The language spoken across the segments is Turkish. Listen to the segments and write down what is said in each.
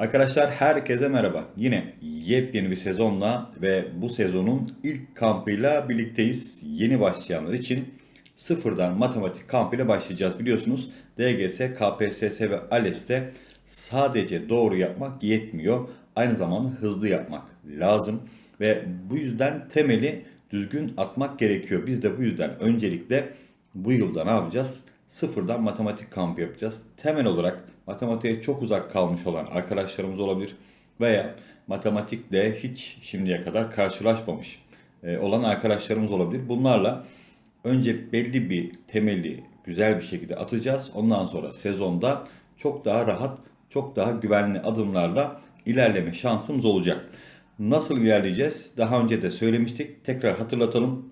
Arkadaşlar herkese merhaba. Yine yepyeni bir sezonla ve bu sezonun ilk kampıyla birlikteyiz. Yeni başlayanlar için sıfırdan matematik kampıyla başlayacağız. Biliyorsunuz DGS, KPSS ve ALES'te sadece doğru yapmak yetmiyor. Aynı zamanda hızlı yapmak lazım. Ve bu yüzden temeli düzgün atmak gerekiyor. Biz de bu yüzden öncelikle bu yılda ne yapacağız? Sıfırdan matematik kampı yapacağız. Temel olarak matematiğe çok uzak kalmış olan arkadaşlarımız olabilir veya matematikle hiç şimdiye kadar karşılaşmamış e, olan arkadaşlarımız olabilir. Bunlarla önce belli bir temeli güzel bir şekilde atacağız. Ondan sonra sezonda çok daha rahat, çok daha güvenli adımlarla ilerleme şansımız olacak. Nasıl ilerleyeceğiz? Daha önce de söylemiştik. Tekrar hatırlatalım.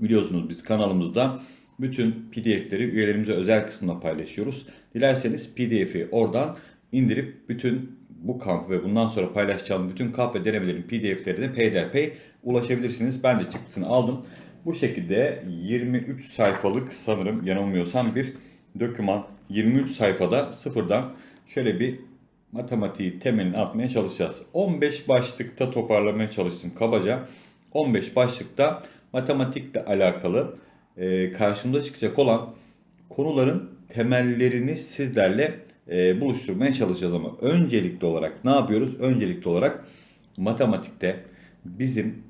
Biliyorsunuz biz kanalımızda bütün PDF'leri üyelerimize özel kısmına paylaşıyoruz. Dilerseniz PDF'i oradan indirip bütün bu kamp ve bundan sonra paylaşacağım bütün kamp ve denemelerin PDF'lerine peyderpey ulaşabilirsiniz. Ben de çıktısını aldım. Bu şekilde 23 sayfalık sanırım yanılmıyorsam bir doküman. 23 sayfada sıfırdan şöyle bir matematiği temelini atmaya çalışacağız. 15 başlıkta toparlamaya çalıştım kabaca. 15 başlıkta matematikle alakalı e, karşımıza çıkacak olan konuların temellerini sizlerle e, buluşturmaya çalışacağız ama öncelikli olarak ne yapıyoruz? Öncelikli olarak matematikte bizim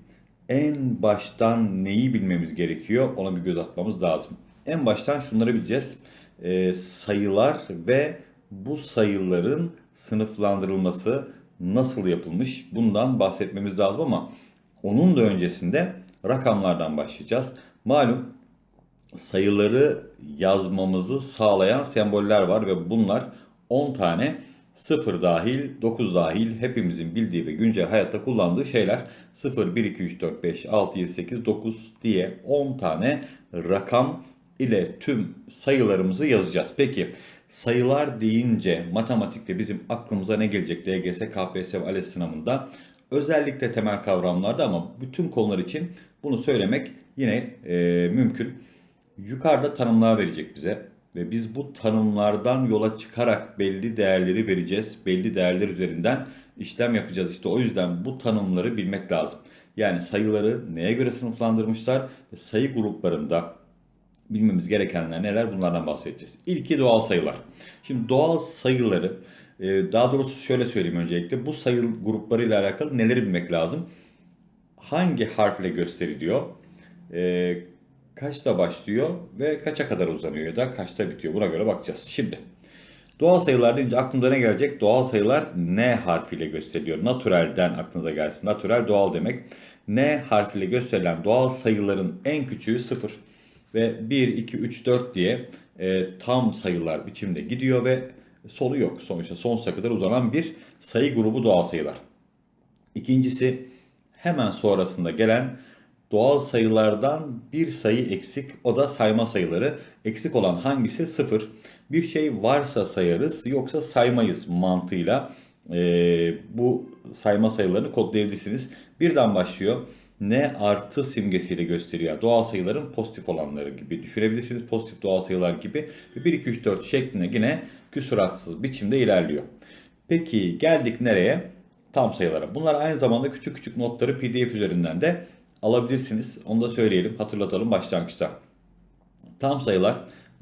en baştan neyi bilmemiz gerekiyor ona bir göz atmamız lazım. En baştan şunları bileceğiz. E, sayılar ve bu sayıların sınıflandırılması nasıl yapılmış bundan bahsetmemiz lazım ama onun da öncesinde rakamlardan başlayacağız. Malum sayıları yazmamızı sağlayan semboller var ve bunlar 10 tane 0 dahil, 9 dahil hepimizin bildiği ve güncel hayatta kullandığı şeyler 0, 1, 2, 3, 4, 5, 6, 7, 8, 9 diye 10 tane rakam ile tüm sayılarımızı yazacağız. Peki sayılar deyince matematikte bizim aklımıza ne gelecek DGS, KPSS ve ALES sınavında? Özellikle temel kavramlarda ama bütün konular için bunu söylemek yine e, mümkün. Yukarıda tanımlar verecek bize ve biz bu tanımlardan yola çıkarak belli değerleri vereceğiz. Belli değerler üzerinden işlem yapacağız. İşte o yüzden bu tanımları bilmek lazım. Yani sayıları neye göre sınıflandırmışlar ve sayı gruplarında bilmemiz gerekenler neler bunlardan bahsedeceğiz. İlki doğal sayılar. Şimdi doğal sayıları e, daha doğrusu şöyle söyleyeyim öncelikle bu sayı gruplarıyla alakalı neleri bilmek lazım? Hangi harfle gösteriliyor? Kaçta başlıyor ve kaça kadar uzanıyor ya da kaçta bitiyor buna göre bakacağız. Şimdi doğal sayılar deyince aklımıza ne gelecek? Doğal sayılar N harfiyle gösteriliyor. Naturalden aklınıza gelsin. Natural doğal demek. N harfiyle gösterilen doğal sayıların en küçüğü 0 ve 1, 2, 3, 4 diye e, tam sayılar biçimde gidiyor ve solu yok. Sonuçta sonsuza kadar uzanan bir sayı grubu doğal sayılar. İkincisi hemen sonrasında gelen doğal sayılardan bir sayı eksik. O da sayma sayıları. Eksik olan hangisi? Sıfır. Bir şey varsa sayarız yoksa saymayız mantığıyla e, bu sayma sayılarını kodlayabilirsiniz. Birden başlıyor. Ne artı simgesiyle gösteriyor. Doğal sayıların pozitif olanları gibi düşünebilirsiniz. Pozitif doğal sayılar gibi. 1, 2, 3, 4 şeklinde yine küsuratsız biçimde ilerliyor. Peki geldik nereye? Tam sayılara. Bunlar aynı zamanda küçük küçük notları PDF üzerinden de alabilirsiniz. Onu da söyleyelim, hatırlatalım başlangıçta. Tam sayılar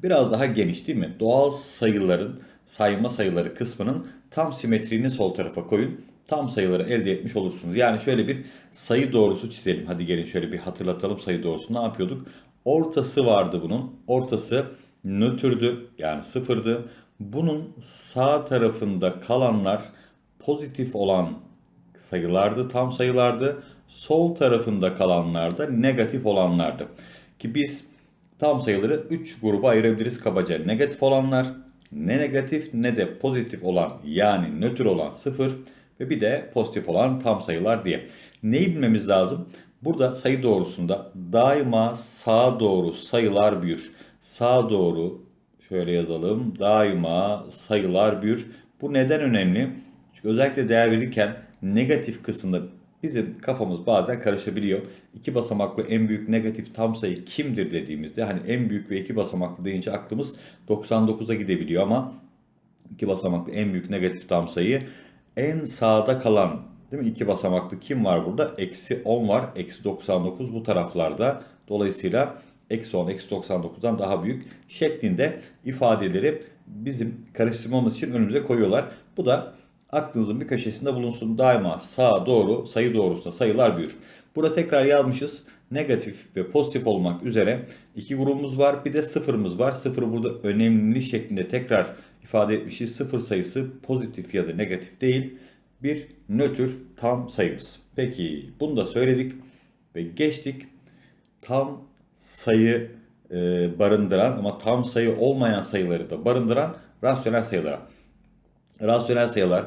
biraz daha geniş değil mi? Doğal sayıların sayma sayıları kısmının tam simetriğini sol tarafa koyun. Tam sayıları elde etmiş olursunuz. Yani şöyle bir sayı doğrusu çizelim. Hadi gelin şöyle bir hatırlatalım sayı doğrusu. Ne yapıyorduk? Ortası vardı bunun. Ortası nötrdü yani sıfırdı. Bunun sağ tarafında kalanlar pozitif olan sayılardı, tam sayılardı. Sol tarafında kalanlar da negatif olanlardı. Ki biz tam sayıları 3 gruba ayırabiliriz kabaca. Negatif olanlar, ne negatif ne de pozitif olan yani nötr olan 0 ve bir de pozitif olan tam sayılar diye. Neyi bilmemiz lazım? Burada sayı doğrusunda daima sağa doğru sayılar büyür. Sağa doğru şöyle yazalım. Daima sayılar büyür. Bu neden önemli? Çünkü özellikle değer verirken negatif kısımda bizim kafamız bazen karışabiliyor. İki basamaklı en büyük negatif tam sayı kimdir dediğimizde hani en büyük ve iki basamaklı deyince aklımız 99'a gidebiliyor ama iki basamaklı en büyük negatif tam sayı en sağda kalan değil mi? İki basamaklı kim var burada? Eksi 10 var. Eksi 99 bu taraflarda. Dolayısıyla eksi 10, eksi 99'dan daha büyük şeklinde ifadeleri bizim karıştırmamız için önümüze koyuyorlar. Bu da aklınızın bir köşesinde bulunsun. Daima sağa doğru sayı doğrusunda sayılar büyür. Burada tekrar yazmışız. Negatif ve pozitif olmak üzere iki grubumuz var. Bir de sıfırımız var. Sıfırı burada önemli şeklinde tekrar ifade etmişiz. Sıfır sayısı pozitif ya da negatif değil. Bir nötr tam sayımız. Peki bunu da söyledik ve geçtik. Tam sayı e, barındıran ama tam sayı olmayan sayıları da barındıran rasyonel sayılara. Rasyonel sayılar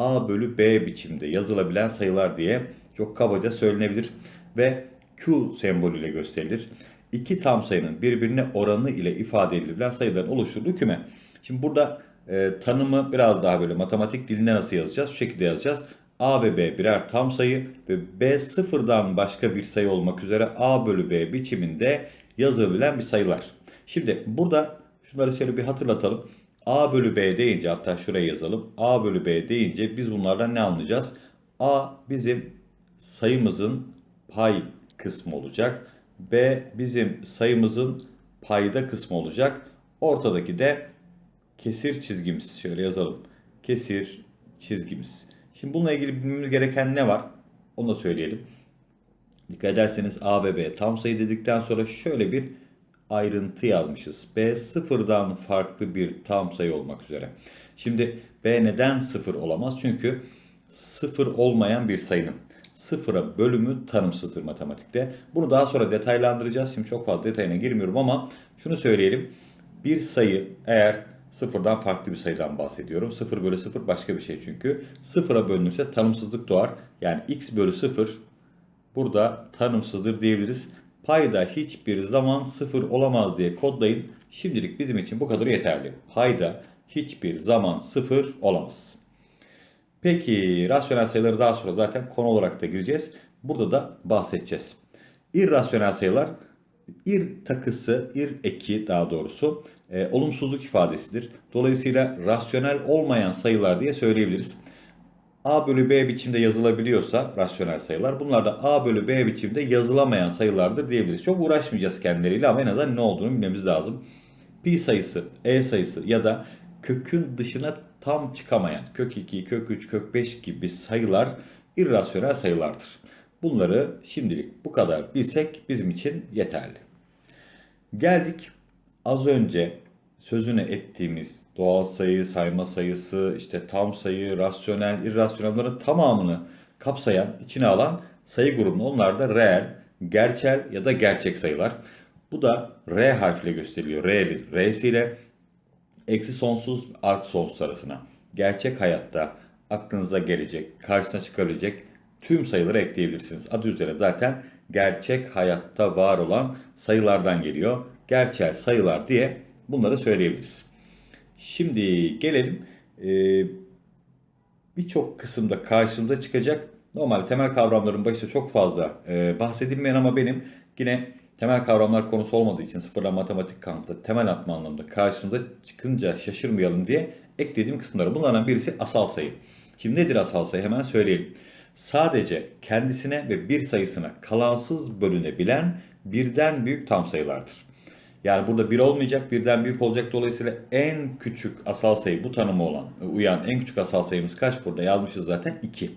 a bölü b biçimde yazılabilen sayılar diye çok kabaca söylenebilir ve q sembolüyle gösterilir. İki tam sayının birbirine oranı ile ifade edilebilen sayıların oluşturduğu küme. Şimdi burada e, tanımı biraz daha böyle matematik dilinde nasıl yazacağız? Şu şekilde yazacağız. A ve B birer tam sayı ve B sıfırdan başka bir sayı olmak üzere A bölü B biçiminde yazılabilen bir sayılar. Şimdi burada şunları şöyle bir hatırlatalım. A bölü B deyince hatta şuraya yazalım. A bölü B deyince biz bunlardan ne anlayacağız? A bizim sayımızın pay kısmı olacak. B bizim sayımızın payda kısmı olacak. Ortadaki de kesir çizgimiz. Şöyle yazalım. Kesir çizgimiz. Şimdi bununla ilgili bilmemiz gereken ne var? Onu da söyleyelim. Dikkat ederseniz A ve B tam sayı dedikten sonra şöyle bir ayrıntı yazmışız. B sıfırdan farklı bir tam sayı olmak üzere. Şimdi B neden sıfır olamaz? Çünkü sıfır olmayan bir sayının sıfıra bölümü tanımsızdır matematikte. Bunu daha sonra detaylandıracağız. Şimdi çok fazla detayına girmiyorum ama şunu söyleyelim. Bir sayı eğer sıfırdan farklı bir sayıdan bahsediyorum. Sıfır bölü sıfır başka bir şey çünkü. Sıfıra bölünürse tanımsızlık doğar. Yani x bölü sıfır burada tanımsızdır diyebiliriz. Payda hiçbir zaman sıfır olamaz diye kodlayın. Şimdilik bizim için bu kadar yeterli. Payda hiçbir zaman sıfır olamaz. Peki rasyonel sayıları daha sonra zaten konu olarak da gireceğiz. Burada da bahsedeceğiz. İrrasyonel sayılar ir takısı, ir eki daha doğrusu e, olumsuzluk ifadesidir. Dolayısıyla rasyonel olmayan sayılar diye söyleyebiliriz. A bölü B biçimde yazılabiliyorsa rasyonel sayılar bunlar da A bölü B biçimde yazılamayan sayılardır diyebiliriz. Çok uğraşmayacağız kendileriyle ama en azından ne olduğunu bilmemiz lazım. Pi sayısı, E sayısı ya da kökün dışına tam çıkamayan kök 2, kök 3, kök 5 gibi sayılar irrasyonel sayılardır. Bunları şimdilik bu kadar bilsek bizim için yeterli. Geldik az önce sözünü ettiğimiz doğal sayı, sayma sayısı, işte tam sayı, rasyonel, irrasyonel bunların tamamını kapsayan, içine alan sayı grubuna onlar da reel, gerçel ya da gerçek sayılar. Bu da R harfiyle gösteriliyor. R, R'siyle eksi sonsuz artı sonsuz arasına. Gerçek hayatta aklınıza gelecek, karşısına çıkabilecek tüm sayıları ekleyebilirsiniz. Adı üzerine zaten gerçek hayatta var olan sayılardan geliyor. Gerçel sayılar diye bunları söyleyebiliriz. Şimdi gelelim e, birçok kısımda karşımıza çıkacak. Normalde temel kavramların başında çok fazla e, bahsedilmeyen ama benim yine temel kavramlar konusu olmadığı için sıfırla matematik kampta temel atma anlamında karşımıza çıkınca şaşırmayalım diye eklediğim kısımları. Bunlardan birisi asal sayı. Şimdi nedir asal sayı hemen söyleyelim. Sadece kendisine ve bir sayısına kalansız bölünebilen birden büyük tam sayılardır. Yani burada bir olmayacak, birden büyük olacak. Dolayısıyla en küçük asal sayı bu tanımı olan, uyan en küçük asal sayımız kaç burada yazmışız zaten? 2.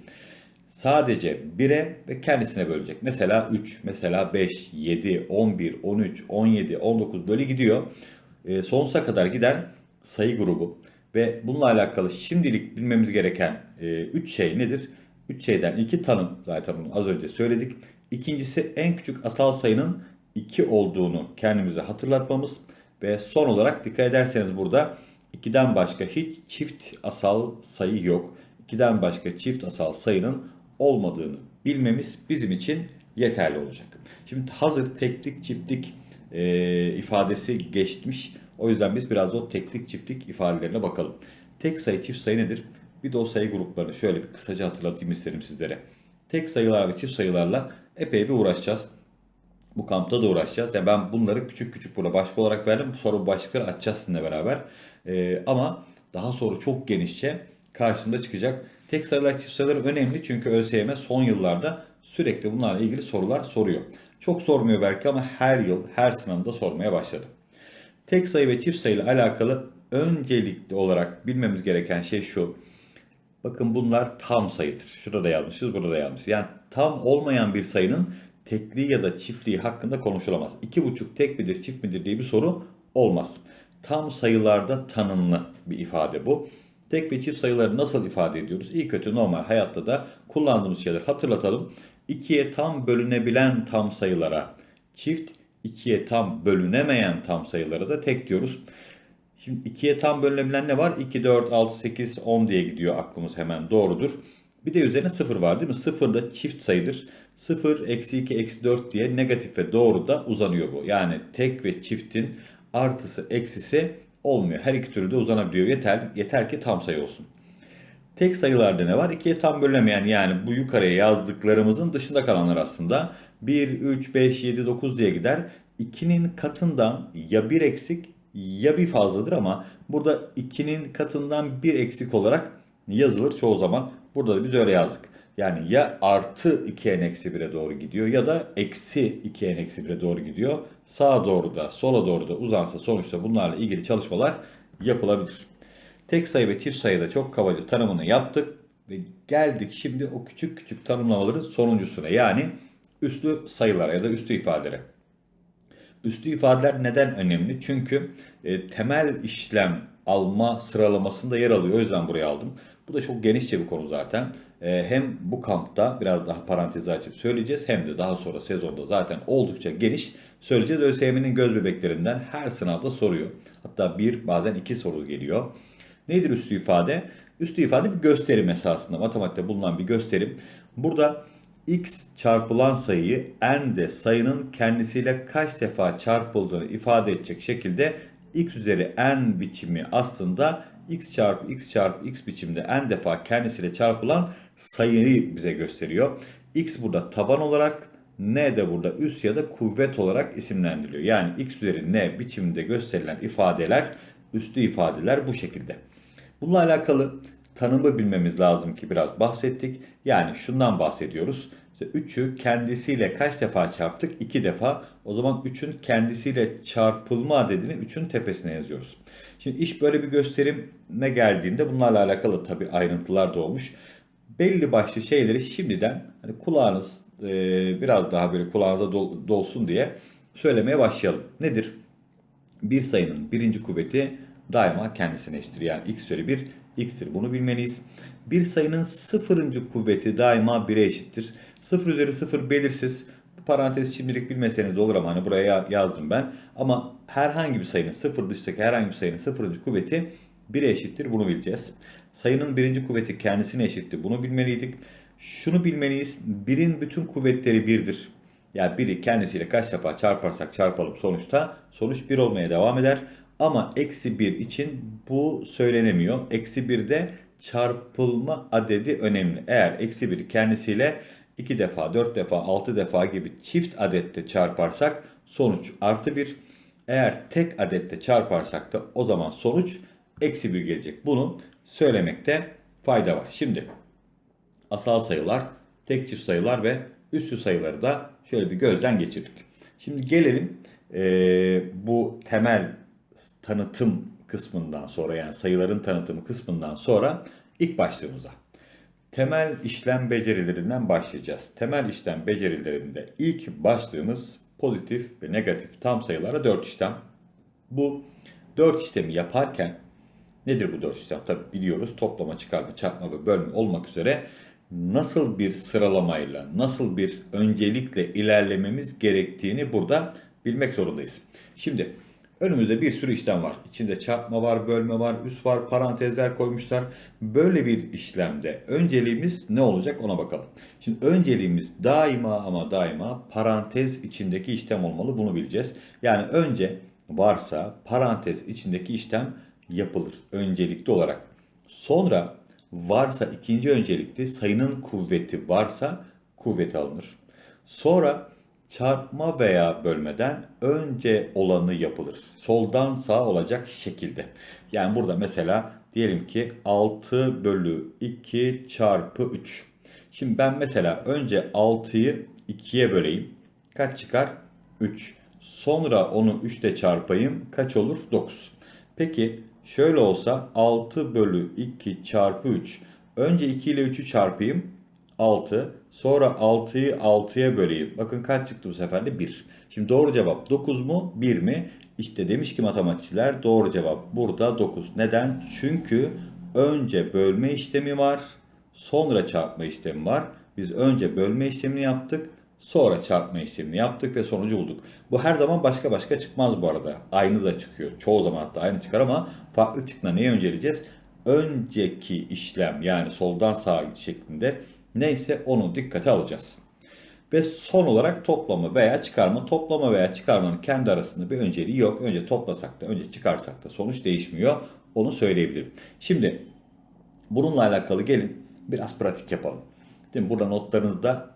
Sadece 1'e ve kendisine bölecek. Mesela 3, mesela 5, 7, 11, 13, 17, 19 böyle gidiyor. E, sonsuza kadar giden sayı grubu. Ve bununla alakalı şimdilik bilmemiz gereken 3 e, şey nedir? 3 şeyden iki tanım zaten bunu az önce söyledik. İkincisi en küçük asal sayının 2 olduğunu kendimize hatırlatmamız ve son olarak dikkat ederseniz burada 2'den başka hiç çift asal sayı yok. 2'den başka çift asal sayının olmadığını bilmemiz bizim için yeterli olacak. Şimdi hazır teklik çiftlik e, ifadesi geçmiş. O yüzden biz biraz o teklik çiftlik ifadelerine bakalım. Tek sayı çift sayı nedir? Bir de o sayı gruplarını şöyle bir kısaca hatırlatayım isterim sizlere. Tek sayılar ve çift sayılarla epey bir uğraşacağız. Bu kampta da uğraşacağız. Yani ben bunları küçük küçük burada başlık olarak verdim. Sonra bu başlıkları açacağız sizinle beraber. Ee, ama daha sonra çok genişçe karşımda çıkacak. Tek sayılar çift sayılar önemli çünkü ÖSYM son yıllarda sürekli bunlarla ilgili sorular soruyor. Çok sormuyor belki ama her yıl her sınavda sormaya başladı. Tek sayı ve çift sayı ile alakalı öncelikli olarak bilmemiz gereken şey şu. Bakın bunlar tam sayıdır. Şurada da yazmışız, burada da yazmışız. Yani tam olmayan bir sayının tekliği ya da çiftliği hakkında konuşulamaz. İki buçuk tek midir, çift midir diye bir soru olmaz. Tam sayılarda tanımlı bir ifade bu. Tek ve çift sayıları nasıl ifade ediyoruz? İyi kötü normal hayatta da kullandığımız şeyleri hatırlatalım. İkiye tam bölünebilen tam sayılara çift, ikiye tam bölünemeyen tam sayılara da tek diyoruz. Şimdi 2'ye tam bölünebilen ne var? 2, 4, 6, 8, 10 diye gidiyor aklımız hemen doğrudur. Bir de üzerine 0 var değil mi? 0 da çift sayıdır. 0, eksi 2, eksi 4 diye negatif ve doğru da uzanıyor bu. Yani tek ve çiftin artısı eksisi olmuyor. Her iki türlü de uzanabiliyor. Yeter, yeter ki tam sayı olsun. Tek sayılarda ne var? 2'ye tam bölünemeyen yani bu yukarıya yazdıklarımızın dışında kalanlar aslında. 1, 3, 5, 7, 9 diye gider. 2'nin katından ya bir eksik ya bir fazladır ama burada 2'nin katından bir eksik olarak yazılır çoğu zaman. Burada da biz öyle yazdık. Yani ya artı 2'en eksi 1'e doğru gidiyor ya da eksi 2'en eksi 1'e doğru gidiyor. Sağa doğru da sola doğru da uzansa sonuçta bunlarla ilgili çalışmalar yapılabilir. Tek sayı ve çift sayıda çok kabaca tanımını yaptık ve geldik şimdi o küçük küçük tanımlamaların sonuncusuna yani üslü sayılara ya da üslü ifadelere. Üslü ifadeler neden önemli? Çünkü e, temel işlem alma sıralamasında yer alıyor. O yüzden buraya aldım. Bu da çok genişçe bir konu zaten. E, hem bu kampta biraz daha parantezi açıp söyleyeceğiz hem de daha sonra sezonda zaten oldukça geniş söyleyeceğiz. ÖSYM'nin göz bebeklerinden her sınavda soruyor. Hatta bir bazen iki soru geliyor. Nedir üstü ifade? Üstü ifade bir gösterim esasında. Matematikte bulunan bir gösterim. Burada x çarpılan sayıyı n de sayının kendisiyle kaç defa çarpıldığını ifade edecek şekilde x üzeri n biçimi aslında x çarpı x çarpı x biçimde n defa kendisiyle çarpılan sayıyı bize gösteriyor. x burada taban olarak n de burada üs ya da kuvvet olarak isimlendiriliyor. Yani x üzeri n biçiminde gösterilen ifadeler üstü ifadeler bu şekilde. Bununla alakalı tanımı bilmemiz lazım ki biraz bahsettik. Yani şundan bahsediyoruz. İşte 3'ü kendisiyle kaç defa çarptık? 2 defa. O zaman 3'ün kendisiyle çarpılma adedini 3'ün tepesine yazıyoruz. Şimdi iş böyle bir gösterime geldiğinde bunlarla alakalı tabii ayrıntılar da olmuş. Belli başlı şeyleri şimdiden hani kulağınız e, biraz daha böyle kulağınıza dol, dolsun diye söylemeye başlayalım. Nedir? Bir sayının birinci kuvveti daima kendisine eşittir. Yani x üzeri 1 x'tir. Bunu bilmeliyiz. Bir sayının sıfırıncı kuvveti daima 1'e eşittir. 0 üzeri 0 belirsiz. Bu parantez şimdilik bilmeseniz olur ama hani buraya yazdım ben. Ama herhangi bir sayının sıfır dışındaki herhangi bir sayının sıfırıncı kuvveti 1'e eşittir. Bunu bileceğiz. Sayının birinci kuvveti kendisine eşittir. Bunu bilmeliydik. Şunu bilmeliyiz. Birin bütün kuvvetleri 1'dir. Yani biri kendisiyle kaç defa çarparsak çarpalım sonuçta sonuç 1 olmaya devam eder. Ama eksi 1 için bu söylenemiyor. Eksi 1'de çarpılma adedi önemli. Eğer eksi 1'i kendisiyle 2 defa, 4 defa, 6 defa gibi çift adette çarparsak sonuç artı 1. Eğer tek adette çarparsak da o zaman sonuç eksi 1 gelecek. Bunu söylemekte fayda var. Şimdi asal sayılar, tek çift sayılar ve üssü sayıları da şöyle bir gözden geçirdik. Şimdi gelelim e, bu temel tanıtım kısmından sonra yani sayıların tanıtımı kısmından sonra ilk başlığımıza. Temel işlem becerilerinden başlayacağız. Temel işlem becerilerinde ilk başlığımız pozitif ve negatif tam sayılara 4 işlem. Bu 4 işlemi yaparken nedir bu 4 işlem? Tabi biliyoruz toplama, çıkarma, çarpma ve bölme olmak üzere nasıl bir sıralamayla, nasıl bir öncelikle ilerlememiz gerektiğini burada bilmek zorundayız. Şimdi Önümüzde bir sürü işlem var. İçinde çarpma var, bölme var, üs var, parantezler koymuşlar. Böyle bir işlemde önceliğimiz ne olacak ona bakalım. Şimdi önceliğimiz daima ama daima parantez içindeki işlem olmalı. Bunu bileceğiz. Yani önce varsa parantez içindeki işlem yapılır öncelikli olarak. Sonra varsa ikinci öncelikli sayının kuvveti varsa kuvveti alınır. Sonra çarpma veya bölmeden önce olanı yapılır. Soldan sağ olacak şekilde. Yani burada mesela Diyelim ki 6 bölü 2 çarpı 3. Şimdi ben mesela önce 6'yı 2'ye böleyim. Kaç çıkar? 3. Sonra onu 3 ile çarpayım. Kaç olur? 9. Peki şöyle olsa 6 bölü 2 çarpı 3. Önce 2 ile 3'ü çarpayım. 6. Sonra 6'yı 6'ya böleyim. Bakın kaç çıktı bu sefer de 1. Şimdi doğru cevap 9 mu 1 mi? İşte demiş ki matematikçiler doğru cevap burada 9. Neden? Çünkü önce bölme işlemi var. Sonra çarpma işlemi var. Biz önce bölme işlemini yaptık. Sonra çarpma işlemini yaptık ve sonucu bulduk. Bu her zaman başka başka çıkmaz bu arada. Aynı da çıkıyor. Çoğu zaman hatta aynı çıkar ama farklı çıktığında neyi önceleyeceğiz? Önceki işlem yani soldan sağa şeklinde neyse onu dikkate alacağız. Ve son olarak toplama veya çıkarma. Toplama veya çıkarmanın kendi arasında bir önceliği yok. Önce toplasak da önce çıkarsak da sonuç değişmiyor. Onu söyleyebilirim. Şimdi bununla alakalı gelin biraz pratik yapalım. Değil mi? Burada notlarınızda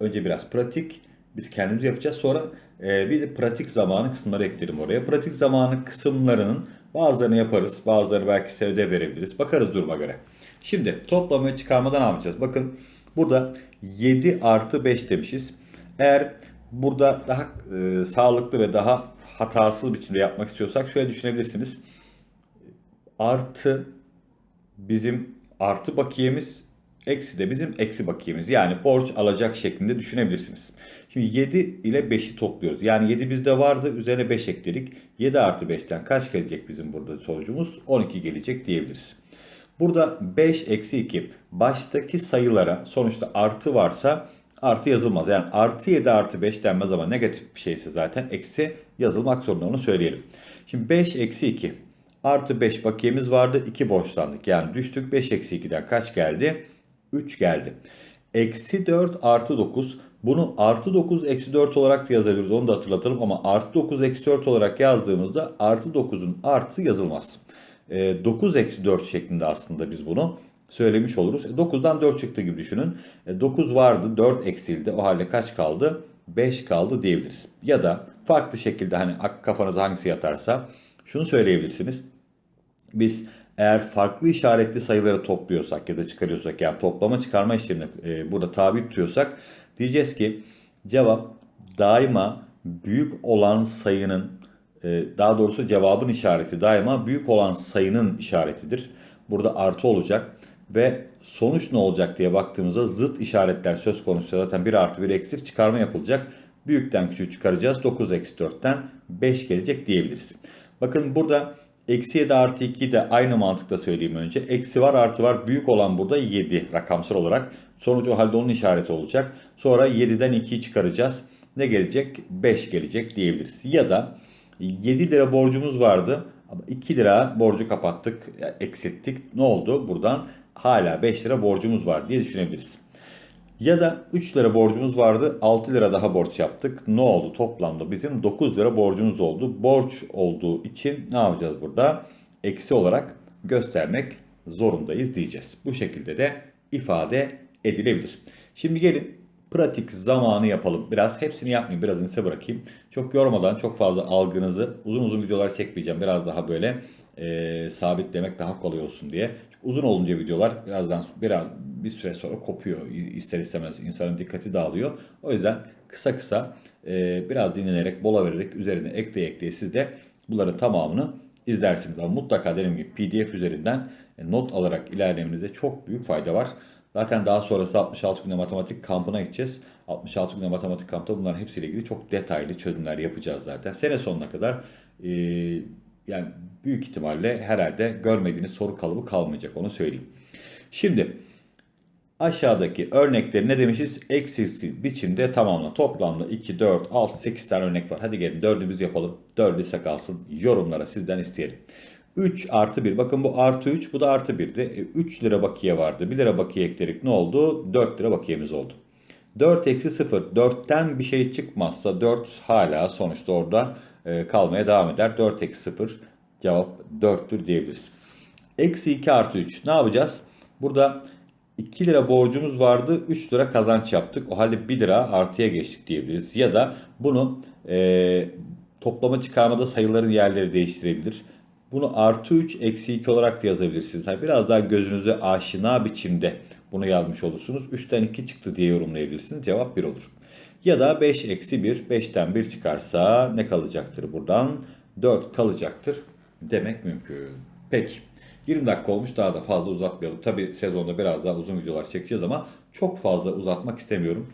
önce biraz pratik biz kendimiz yapacağız. Sonra e, bir de pratik zamanı kısımları eklerim oraya. Pratik zamanı kısımlarının bazılarını yaparız. Bazıları belki size ödev verebiliriz. Bakarız duruma göre. Şimdi toplama ve çıkarmada ne yapacağız? Bakın burada 7 artı 5 demişiz. Eğer burada daha e, sağlıklı ve daha hatasız biçimde yapmak istiyorsak şöyle düşünebilirsiniz. Artı bizim artı bakiyemiz eksi de bizim eksi bakiyemiz. Yani borç alacak şeklinde düşünebilirsiniz. Şimdi 7 ile 5'i topluyoruz. Yani 7 bizde vardı üzerine 5 ekledik. 7 artı 5'ten kaç gelecek bizim burada sonucumuz? 12 gelecek diyebiliriz. Burada 5 eksi 2 baştaki sayılara sonuçta artı varsa artı yazılmaz. Yani artı 7 artı 5 denmez ama negatif bir şeyse zaten eksi yazılmak zorunda onu söyleyelim. Şimdi 5 eksi 2 artı 5 bakiyemiz vardı 2 borçlandık. Yani düştük 5 eksi 2'den kaç geldi? 3 geldi. Eksi 4 artı 9 bunu artı 9 eksi 4 olarak yazabiliriz onu da hatırlatalım ama artı 9 eksi 4 olarak yazdığımızda artı 9'un artı yazılmaz. 9 eksi 4 şeklinde aslında biz bunu söylemiş oluruz. 9'dan 4 çıktı gibi düşünün. 9 vardı 4 eksildi o halde kaç kaldı? 5 kaldı diyebiliriz. Ya da farklı şekilde hani kafanıza hangisi yatarsa şunu söyleyebilirsiniz. Biz eğer farklı işaretli sayıları topluyorsak ya da çıkarıyorsak yani toplama çıkarma işlemini e, burada tabi tutuyorsak diyeceğiz ki cevap daima büyük olan sayının e, daha doğrusu cevabın işareti daima büyük olan sayının işaretidir. Burada artı olacak ve sonuç ne olacak diye baktığımızda zıt işaretler söz konusu zaten 1 artı 1 eksi çıkarma yapılacak. Büyükten küçüğü çıkaracağız. 9 eksi 4'ten 5 gelecek diyebiliriz. Bakın burada Eksi 7 artı 2'yi de aynı mantıkla söyleyeyim önce. Eksi var artı var. Büyük olan burada 7 rakamsal olarak. Sonucu o halde onun işareti olacak. Sonra 7'den 2'yi çıkaracağız. Ne gelecek? 5 gelecek diyebiliriz. Ya da 7 lira borcumuz vardı. 2 lira borcu kapattık, eksilttik. Ne oldu? Buradan hala 5 lira borcumuz var diye düşünebiliriz. Ya da 3 lira borcumuz vardı 6 lira daha borç yaptık. Ne oldu toplamda bizim 9 lira borcumuz oldu. Borç olduğu için ne yapacağız burada? Eksi olarak göstermek zorundayız diyeceğiz. Bu şekilde de ifade edilebilir. Şimdi gelin pratik zamanı yapalım. Biraz hepsini yapmayayım birazını size bırakayım. Çok yormadan çok fazla algınızı uzun uzun videolar çekmeyeceğim. Biraz daha böyle e, sabitlemek daha kolay olsun diye. Çünkü uzun olunca videolar birazdan biraz bir süre sonra kopuyor. ister istemez insanın dikkati dağılıyor. O yüzden kısa kısa e, biraz dinlenerek, mola vererek üzerine ekleye ekleye siz de bunların tamamını izlersiniz. Ama mutlaka dediğim gibi PDF üzerinden e, not alarak ilerlemenize çok büyük fayda var. Zaten daha sonrası 66 günde matematik kampına gideceğiz. 66 günde matematik kampta bunların hepsiyle ilgili çok detaylı çözümler yapacağız zaten. Sene sonuna kadar e, yani büyük ihtimalle herhalde görmediğiniz soru kalıbı kalmayacak onu söyleyeyim. Şimdi aşağıdaki örnekleri ne demişiz? Eksiksiz biçimde tamamla. Toplamda 2, 4, 6, 8 tane örnek var. Hadi gelin dördümüz yapalım. Dördü ise kalsın. Yorumlara sizden isteyelim. 3 artı 1. Bakın bu artı 3 bu da artı 1'di. E, 3 lira bakiye vardı. 1 lira bakiye ekledik ne oldu? 4 lira bakiyemiz oldu. 4 eksi 0. 4'ten bir şey çıkmazsa 4 hala sonuçta orada e, kalmaya devam eder. 4 eksi 0 cevap 4'tür diyebiliriz. Eksi 2 artı 3 ne yapacağız? Burada 2 lira borcumuz vardı 3 lira kazanç yaptık. O halde 1 lira artıya geçtik diyebiliriz. Ya da bunu e, toplama çıkarmada sayıların yerleri değiştirebilir. bunu artı 3 eksi 2 olarak da yazabilirsiniz. Yani biraz daha gözünüze aşina biçimde bunu yazmış olursunuz. 3'ten 2 çıktı diye yorumlayabilirsiniz. Cevap 1 olur. Ya da 5 eksi 1. 5'ten 1 çıkarsa ne kalacaktır buradan? 4 kalacaktır demek mümkün. Peki. 20 dakika olmuş daha da fazla uzatmayalım. Tabi sezonda biraz daha uzun videolar çekeceğiz ama çok fazla uzatmak istemiyorum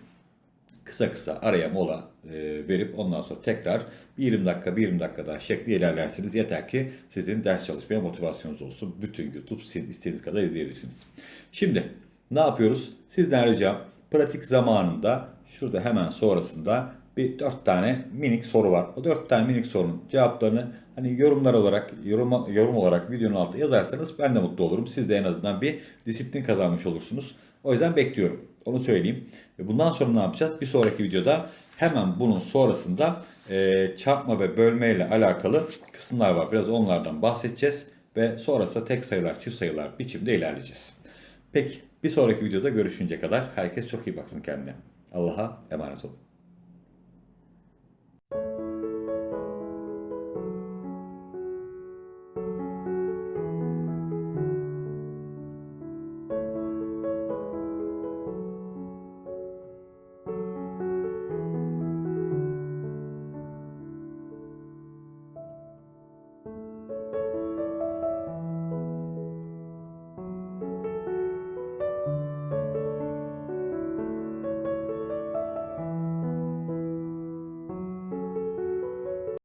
kısa kısa araya mola e, verip ondan sonra tekrar bir 20 dakika bir 20 dakika daha şekli ilerlersiniz. Yeter ki sizin ders çalışmaya motivasyonunuz olsun. Bütün YouTube istediğiniz kadar izleyebilirsiniz. Şimdi ne yapıyoruz? Sizden ricam pratik zamanında şurada hemen sonrasında bir 4 tane minik soru var. O 4 tane minik sorunun cevaplarını hani yorumlar olarak yorum, yorum olarak videonun altına yazarsanız ben de mutlu olurum. Siz de en azından bir disiplin kazanmış olursunuz. O yüzden bekliyorum. Onu söyleyeyim. Ve bundan sonra ne yapacağız? Bir sonraki videoda hemen bunun sonrasında e, çarpma ve bölme ile alakalı kısımlar var. Biraz onlardan bahsedeceğiz. Ve sonrasında tek sayılar, çift sayılar biçimde ilerleyeceğiz. Peki bir sonraki videoda görüşünce kadar herkes çok iyi baksın kendine. Allah'a emanet olun.